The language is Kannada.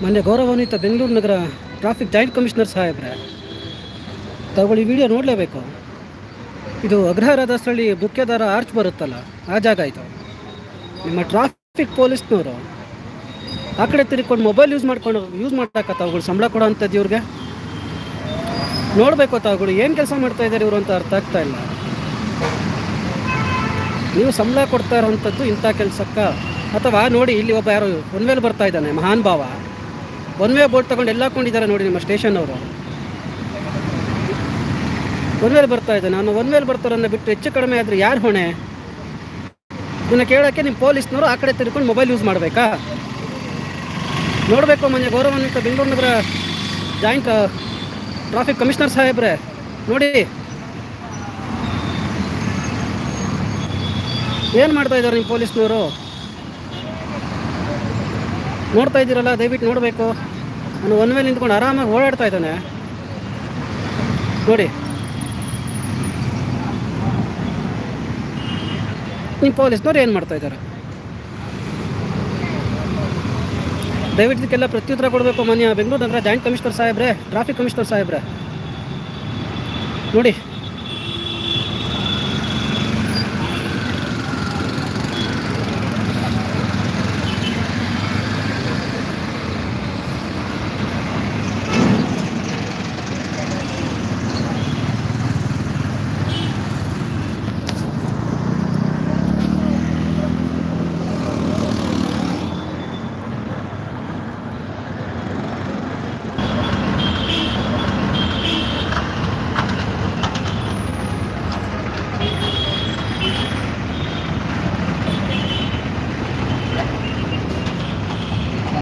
ಮೊನ್ನೆ ಗೌರವಾನ್ವಿತ ಬೆಂಗಳೂರು ನಗರ ಟ್ರಾಫಿಕ್ ಜಾಯಿಂಟ್ ಕಮಿಷನರ್ ಸಾಹೇಬ್ರೆ, ತಗೊಳ್ಳಿ ವಿಡಿಯೋ ನೋಡಲೇಬೇಕು. ಇದು ಅಗ್ರಹಾರದ ಸ್ಥಳಿ ಮುಖ್ಯದಾರ ಆರ್ಚ್ ಬರುತ್ತಲ್ಲ, ಆ ಜಾಗ ಆಯಿತು ನಿಮ್ಮ ಟ್ರಾಫಿಕ್ ಪೊಲೀಸ್ನವರು, ಆ ಕಡೆ ತಿರ್ಕೊಂಡು ಮೊಬೈಲ್ ಯೂಸ್ ಮಾಡ್ಕೊಂಡು, ಯೂಸ್ ಮಾಡಕ್ಕ ತಾವುಗಳು ಸಂಬಳ ಕೊಡೋ ಅಂಥದ್ದು ಇವ್ರಿಗೆ? ನೋಡಬೇಕು ತಾವುಗಳು, ಏನು ಕೆಲಸ ಮಾಡ್ತಾ ಇದ್ದಾರೆ ಇವರು ಅಂತ ಅರ್ಥ ಆಗ್ತಾ ಇಲ್ಲ. ನೀವು ಸಂಬಳ ಕೊಡ್ತಾ ಇರೋವಂಥದ್ದು ಇಂಥ ಕೆಲಸಕ್ಕ. ಅಥವಾ ನೋಡಿ, ಇಲ್ಲಿ ಒಬ್ಬ ಯಾರು ಒನ್ ವೇಲ್ ಬರ್ತಾ ಇದ್ದಾನೆ, ಮಹಾನ್ ಭಾವ. ಒನ್ ವೇ ಬೋರ್ಡ್ ತಗೊಂಡು ಎಲ್ಲ ಹಾಕೊಂಡಿದ್ದಾರೆ ನೋಡಿ ನಿಮ್ಮ ಸ್ಟೇಷನ್ ಅವರು. ಒನ್ ವೇಲ್ ಬರ್ತಾ ಇದ್ದಾನೆ. ನಾನು ಒನ್ ವೇಲ್ ಬರ್ತಾರನ್ನ ಬಿಟ್ಟು ಹೆಚ್ಚು ಕಡಿಮೆ ಆದರೆ ಯಾರು ಹೊಣೆ? ಇದನ್ನು ಕೇಳೋಕ್ಕೆ ನಿಮ್ಮ ಪೊಲೀಸ್ನವರು ಆ ಕಡೆ ತಿರ್ಕೊಂಡು ಮೊಬೈಲ್ ಯೂಸ್ ಮಾಡಬೇಕಾ? ನೋಡಬೇಕು ಮೊನ್ನೆ ಗೌರವಾನ್ವಿತ ಬೆಂಗಳೂರು ನಗರ ಜಾಯಿಂಟ್ ಟ್ರಾಫಿಕ್ ಕಮಿಷನರ್ ಸಾಹೇಬ್ರೆ. ನೋಡಿ. ಏನು ಮಾಡ್ತಾ ಇದ್ದಾರೆ ನಿಮ್ಮ ಪೊಲೀಸ್ನವರು? ನೋಡ್ತಾ ಇದ್ದೀರಲ್ಲ, ದಯವಿಟ್ಟು ನೋಡಬೇಕು. ನಾನು ಒನ್ ಮೇಲೆ ನಿಂತ್ಕೊಂಡು ಆರಾಮಾಗಿ ಓಡಾಡ್ತಾ ಇದ್ದಾನೆ. ನೋಡಿ. ನಿಮ್ಮ ಪೊಲೀಸ್ನವ್ರು ಏನು ಮಾಡ್ತಾ ಇದ್ದಾರೆ? ದಯವಿಟ್ಟು ಇದಕ್ಕೆಲ್ಲ ಪ್ರತ್ಯುತ್ತರ ಕೊಡಬೇಕು ಮಾನ್ಯ. ಬೆಂಗಳೂರು ನಗರ ಜಾಯಿಂಟ್ ಕಮಿಷನರ್ ಸಾಹೇಬ್ರೆ ಟ್ರಾಫಿಕ್ ಕಮಿಷನರ್ ಸಾಹೇಬ್ರೆ. ನೋಡಿ.